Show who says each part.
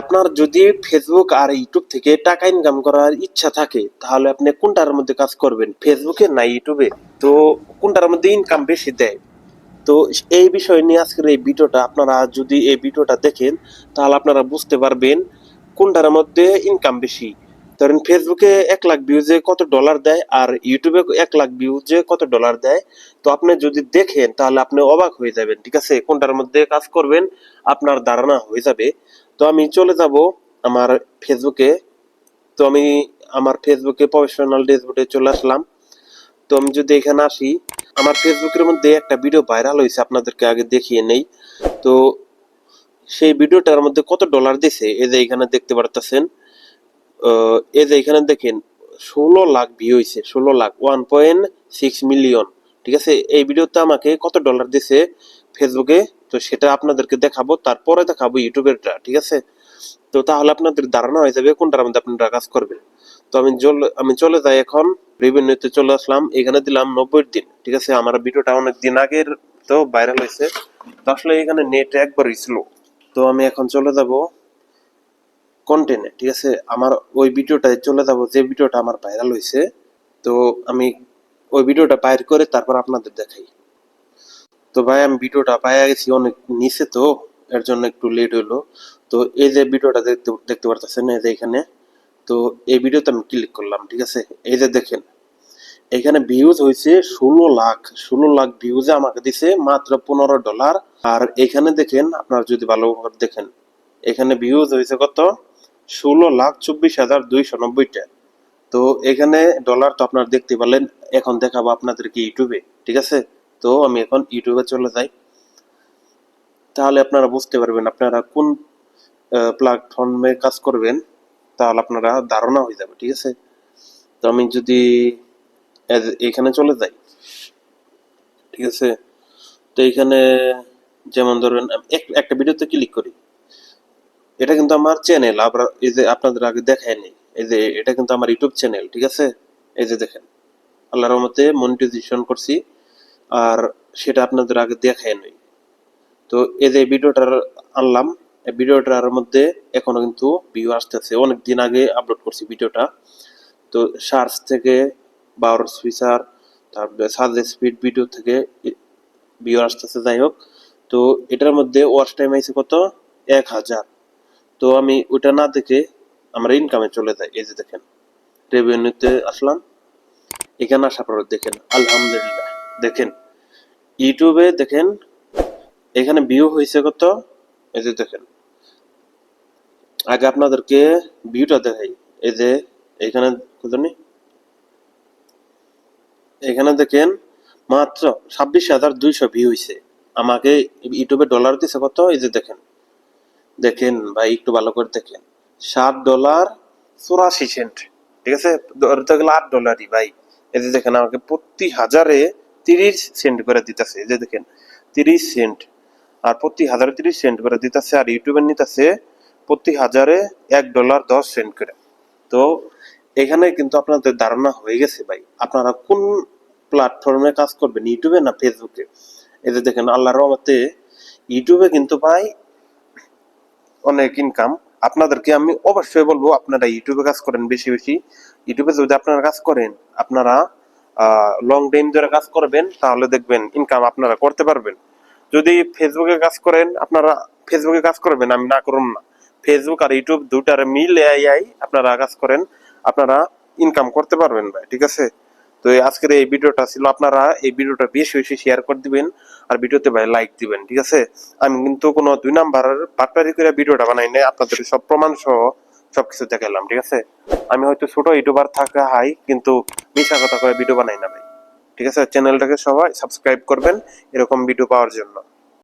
Speaker 1: আপনার যদি ফেসবুক আর ইউটিউব থেকে টাকা ইনকাম করার ইচ্ছা থাকে, তাহলে আপনি কোনটার মধ্যে কাজ করবেন? ফেসবুকে না ইউটিউবে তো কোনটার মধ্যে ইনকাম বেশি দেয়? তো এই বিষয় নিয়ে আজকের এই ভিডিওটা আপনারা যদি এই ভিডিওটা দেখেন, তাহলে আপনারা বুঝতে পারবেন কোনটার মধ্যে ইনকাম বেশি। ধরেন ফেসবুকে এক লাখ ভিউজে কত ডলার দেয় আর ইউটিউবে এক লাখ ভিউজে কত ডলার দেয়? তো আপনি যদি দেখেন, তাহলে আপনি অবাক হয়ে যাবেন, ঠিক আছে? কোনটার মধ্যে কাজ করবেন? আপনার ধারণা হয়ে যাবে। তো আমি চলে যাব আমার ফেসবুকে তো আমি আমার ফেসবুকে প্রফেশনাল ড্যাশবোর্ডে চলে আসলাম। তো আমি যদি এখানে আসি, আমার ফেসবুকের মধ্যে একটা ভিডিও ভাইরাল হয়েছে, আপনাদেরকে আগে দেখিয়ে নেই। তো সেই ভিডিওটার মধ্যে কত ডলার দিছে? এই যে এখানে দেখতে পারতেছেন এই যে এখানে দেখেন, ষোলো লাখ ভিউ হয়েছে, ষোলো lakh one point six million ঠিক আছে? এই ভিডিওতে আমাকে কত ডলার দিছে? ফেসবুকে, তো সেটা আপনাদেরকে দেখাবো, তারপরে দেখাবো ইউটিউবেরটা, ঠিক আছে? তো তাহলে আপনাদের ধারণা হয়ে যাবে কোনটার মধ্যে আপনারা কাজ করবেন। তো আমি আমি চলে যাই এখন, রেভিনিউতে চলে আসলাম, এখানে দিলাম নব্বই দিন, ঠিক আছে? আমার ভিডিওটা অনেক দিন আগের তো ভাইরাল হয়েছে, তো আসলে এখানে নেট একবারই স্লো তো আমি এখন চলে যাব কন্টেন্টে ঠিক আছে? আমার ওই ভিডিওটায় চলে যাব, যে ভিডিওটা আমার ভাইরাল হয়েছে, তো আমি ওই ভিডিওটা বাইর করে তারপর আপনাদের দেখাই। তো ভাই, আমি ভিডিওটা পাইয়া গেছি অনেক নিচে তো, এর জন্য একটু লেট হলো তো এই যে ভিডিওটা দেখতে দেখতে পারতেছেন, এই যে এখানে। তো এই ভিডিওতে আমি ক্লিক করলাম, ঠিক আছে? এই যে দেখেন, এখানে ভিউজ হয়েছে ষোলো লাখ। ষোলো লাখ ভিউজে আমাকে দিছে মাত্র পনেরো ডলার আর এখানে দেখেন, আপনার যদি ভালো দেখেন, এখানে ভিউজ হয়েছে কত? ষোলো লাখ চব্বিশ হাজার দুইশো নব্বইটা। তো এখানে ডলার তো আপনার দেখতে পারলেন, এখন দেখাবো আপনাদেরকে ইউটিউবে ঠিক আছে? তো আমি এখন ইউটিউবে চলে যাই। তাহলে আপনারা বুঝতে পারবেন, আপনারা কোন প্ল্যাটফর্মে কাজ করবেন, তাহলে আপনারা ধারণা হয়ে যাবে, ঠিক আছে? তো আমি যদি এখানে চলে যাই, ঠিক আছে? তো এখানে যেমন ধরেন একটা ভিডিওতে ক্লিক করি। এটা কিন্তু আমার চ্যানেল এই যে আপনাদের আগে দেখায়নি এই যে এটা কিন্তু আমার ইউটিউব চ্যানেল ঠিক আছে? এই যে দেখেন, আল্লাহর রহমতে মনিটাইজেশন করছি। আর সেটা আপনাদের আগে দেখায়নি তো এই যে ভিডিওটার আনলাম ভিডিওটার মধ্যে এখনও কিন্তু ভিউ আসতেছে। অনেক দিন আগে আপলোড করছি ভিডিওটা। তো সার্চ থেকে বাউর ফিচার তারপরে সাজে স্পিড ভিডিও থেকে ভিউ আসতেছে, যাই হোক। তো এটার মধ্যে ওয়াচ টাইম আছে কত? এক হাজার। তো আমি ওটা না দেখে আমরা ইনকামে চলে যাই। এই যে দেখেন রেভিনিউতে আসলাম। এখানে আসার পর দেখেন, আলহামদুলিল্লাহ। দেখেন ইউটিউবে দেখেন, এখানে ভিউ হয়েছে কত? এই যে দেখেন। আগে আপনাদেরকে ভিউটা দেখাই। এই যে এখানে কত এখানে দেখেন, মাত্র ছাব্বিশ হাজার দুইশো ভিউ হয়েছে। আমাকে ইউটিউবে ডলার দিছে কত? এই যে দেখেন। দেখেন ভাই, একটু ভালো করে দেখেন। সাত ডলার চুরাশি সেন্ট ঠিক আছে? ধরতে গেলে আট ডলারই ভাই। এই যে দেখেন, আমাকে প্রতি হাজারে তিরিশ সেন্ট করে দিতেছে যে দেখেন, তিরিশ সেন্ট। আর প্রতি হাজারে তিরিশ সেন্ট করে দিতেছে, আর ইউটিউবের নিতেছে প্রতি হাজারে এক ডলার দশ সেন্ট করে। তো এখানে কিন্তু আপনাদের ধারণা হয়ে গেছে ভাই, আপনারা কোন প্ল্যাটফর্মে কাজ করবেন, ইউটিউবে না ফেসবুকে? এই যে দেখেন, আল্লাহর রহমতে ইউটিউবে কিন্তু ভাই অনেক ইনকাম আপনাদেরকে আমি অবশ্যই বলব, আপনারা ইউটিউবে কাজ করেন বেশি বেশি। ইউটিউবে যদি আপনারা কাজ করেন, আপনারা লং টাইম ধরে কাজ করবেন, তাহলে দেখবেন ইনকাম আপনারা করতে পারবেন। যদি ফেসবুকে কাজ করেন, আপনারা ফেসবুকে কাজ করবেন, আমি না করুন না। ফেসবুক আর ইউটিউব দুটার মিলে আই আপনারা কাজ করেন, আপনারা ইনকাম করতে পারবেন ভাই, ঠিক আছে? তো আজকের এই ভিডিওটা ছিল, আপনারা এই ভিডিওটা বেশি বেশি শেয়ার করে দিবেন, আর ভিডিওতে ভাই লাইক দিবেন, ঠিক আছে? আমি কিন্তু কোনো দুই নাম্বার বাটপারি করে ভিডিওটা বানাই নাই, আপনাদের সব প্রমাণ সহ সবকিছু দেখালাম ঠিক আছে? আমি হয়তো ছোট ইউটিউবার থাকা হাই, কিন্তু মিশা কথা করে ভিডিও বানাই না ভাই। ঠিক আছে? চ্যানেলটাকে সবাই সাবস্ক্রাইব করবেন এরকম ভিডিও পাওয়ার জন্য।